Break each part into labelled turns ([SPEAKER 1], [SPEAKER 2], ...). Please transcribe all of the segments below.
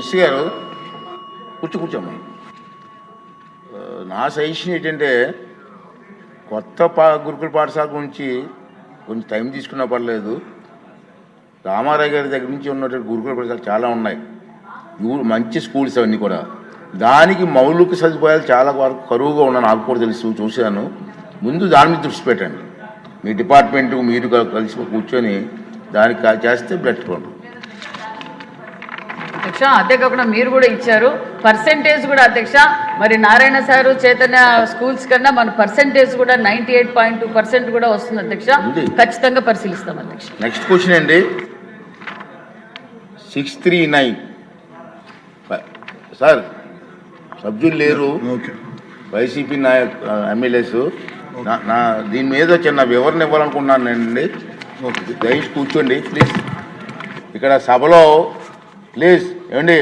[SPEAKER 1] Miss గారు కూర్చో కూర్చోమ్మా నా సజెషన్ ఏంటంటే కొత్త పా గురుకుల పాఠశాల గురించి కొంచెం టైం తీసుకున్నా పర్లేదు. రామారావు గారి దగ్గర నుంచి ఉన్నటువంటి గురుకుల పాఠశాలలు చాలా ఉన్నాయి. ఇవి మంచి స్కూల్స్ అవన్నీ కూడా. దానికి మౌలిక సదుపాయాలు చాలా వరకు కరువుగా ఉన్నాయి నాకు కూడా తెలుసు చూశాను. ముందు దాని మీద దృష్టి పెట్టండి. మీ డిపార్ట్మెంట్ మీరు కలిసి కూర్చొని దానికి చేస్తే బెటర్ ఉంటుంది
[SPEAKER 2] అధ్యక్ష. అంతేకాకుండా మీరు కూడా ఇచ్చారు. పర్సెంటేజ్ కూడా అధ్యక్ష. మరి నారాయణ సారు చైతన్య స్కూల్స్ కన్నా మన పర్సెంటేజ్ కూడా ninety eight point two percent కూడా వస్తుంది అధ్యక్ష. ఖచ్చితంగా పరిశీలిస్తాం అధ్యక్ష.
[SPEAKER 1] నెక్స్ట్ క్వశ్చన్ అండి. సిక్స్ త్రీ నైన్ సార్ సభ్యులు లేరు.
[SPEAKER 3] ఓకే
[SPEAKER 1] వైసీపీ నాయక్ ఎమ్మెల్యేస్. నా దీని మీద చిన్న వివరణ ఇవ్వాలనుకున్నానండి
[SPEAKER 3] ఓకే
[SPEAKER 1] దయచేసి కూర్చోండి ప్లీజ్ ఇక్కడ సభలో ప్లీజ్ ఏమండి?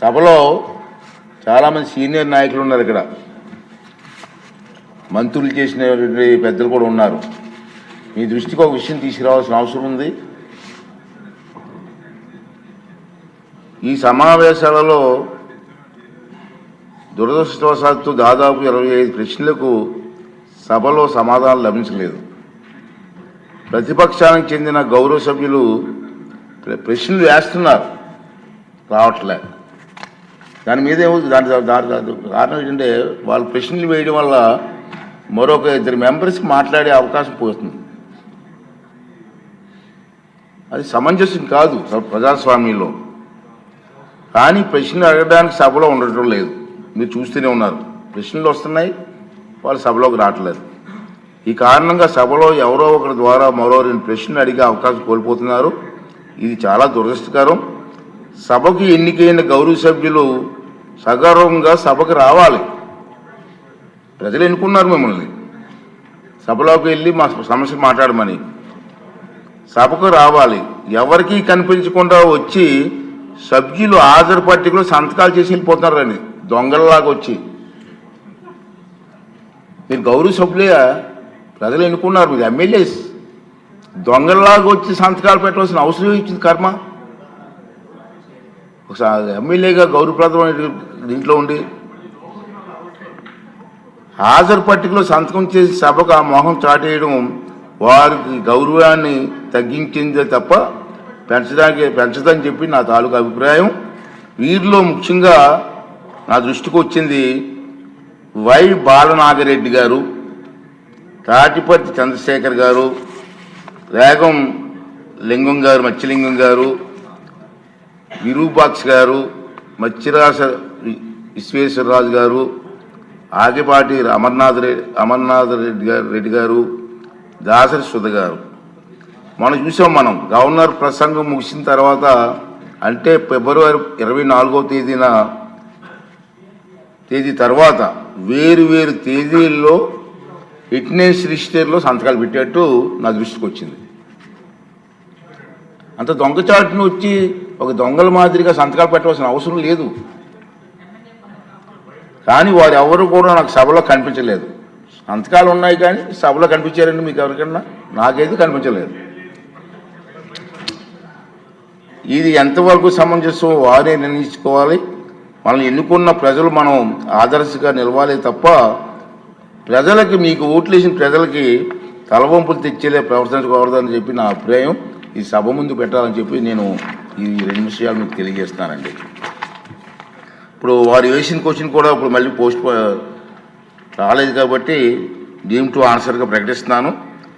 [SPEAKER 1] సభలో చాలామంది సీనియర్ నాయకులు ఉన్నారు ఇక్కడ. మంత్రులు చేసిన పెద్దలు కూడా ఉన్నారు. మీ దృష్టికి ఒక విషయం తీసుకురావాల్సిన అవసరం ఉంది. ఈ సమావేశాలలో దురదృష్టవశాత్తు దాదాపు ఇరవై ఐదు ప్రశ్నలకు సభలో సమాధానం లభించలేదు. ప్రతిపక్షానికి చెందిన గౌరవ సభ్యులు ప్రశ్నలు వేస్తున్నారు. రావట్లే. దాని మీద ఏమో దాని దాని కారణం ఏంటంటే వాళ్ళు ప్రశ్నలు వేయడం వల్ల మరొక ఇద్దరు మెంబర్స్కి మాట్లాడే అవకాశం పోతుంది. అది సమంజసం కాదు ప్రజాస్వామ్యంలో. కానీ ప్రశ్నలు అడగడానికి సభలో ఉండటం లేదు. మీరు చూస్తూనే ఉన్నారు. ప్రశ్నలు వస్తున్నాయి వాళ్ళు సభలోకి రావట్లేదు. ఈ కారణంగా సభలో ఎవరో ఒకరి ద్వారా మరో రెండు ప్రశ్నలు అడిగే అవకాశం కోల్పోతున్నారు. ఇది చాలా దురదృష్టకరం. సభకు ఎన్నికైన గౌరవ సభ్యులు సగౌరవంగా సభకు రావాలి. ప్రజలు ఎన్నుకున్నారు మిమ్మల్ని. సభలోకి వెళ్ళి మా సమస్య మాట్లాడమని. సభకు రావాలి. ఎవరికీ కనిపించకుండా వచ్చి సభ్యులు హాజరు పట్టికలు సంతకాలు చేసి వెళ్ళిపోతున్నారని దొంగలలాగా వచ్చి. మీరు గౌరవ సభ్యులే ప్రజలు ఎన్నుకున్నారు మీరు ఎమ్మెల్యేస్. దొంగలలాగా వచ్చి సంతకాలు పెట్టవలసిన అవసరం ఇచ్చింది కర్మ? ఒకసారి ఎమ్మెల్యేగా గౌరవప్రదమైన దీంట్లో ఉండి హాజరు పట్టికలో సంతకం చేసి సభకు ఆ మొహం చాటేయడం వారికి గౌరవాన్ని తగ్గించిందే తప్ప పెంచడానికి పెంచదని చెప్పి నా తాలూకు అభిప్రాయం. వీరిలో ముఖ్యంగా నా దృష్టికి వచ్చింది వై బాలనాగరెడ్డి గారు తాటిపర్తి చంద్రశేఖర్ గారు రేగం లింగం గారు మత్స్యలింగం గారు విరూపాక్ష గారు మత్స్యరాస విశ్వేశ్వరరాజు గారు ఆగిపాటి అమర్నాథ్ రెడ్డి అమర్నాథ్ రెడ్డి గారు రెడ్డి గారు దాసరి సుధ గారు. మనం చూసాం మనం గవర్నర్ ప్రసంగం ముగిసిన తర్వాత అంటే ఫిబ్రవరి ఇరవై నాలుగో తేదీన తేదీ తర్వాత వేరు వేరు తేదీల్లో ఫిట్నెస్ రిజిస్టర్లో సంతకాలు పెట్టేట్టు నా దృష్టికి వచ్చింది. అంత దొంగచాటును వచ్చి ఒక దొంగల మాదిరిగా సంతకాలు పెట్టవలసిన అవసరం లేదు. కానీ వారు ఎవరు కూడా నాకు సభలో కనిపించలేదు. సంతకాలు ఉన్నాయి కానీ సభలో కనిపించారండి మీకు ఎవరికన్నా? నాకైతే కనిపించలేదు. ఇది ఎంతవరకు సమంజసం వారే నిర్ణయించుకోవాలి. మనల్ని ఎన్నుకున్న ప్రజలు మనం ఆదర్శగా నిలవాలి తప్ప ప్రజలకి మీకు ఓట్లేసిన ప్రజలకి తలవంపులు తెచ్చేలే ప్రవర్తించకూడదని చెప్పి నా అభిప్రాయం. ఈ సభ ముందు పెట్టాలని చెప్పి నేను ఈ రెండు విషయాలు మీకు తెలియజేస్తున్నానండి. ఇప్పుడు వారు వేసిన క్వశ్చన్ కూడా ఇప్పుడు మళ్ళీ పోస్ట్ రాలేదు కాబట్టి డీమ్ టు ఆన్సర్గా ప్రకటిస్తున్నాను.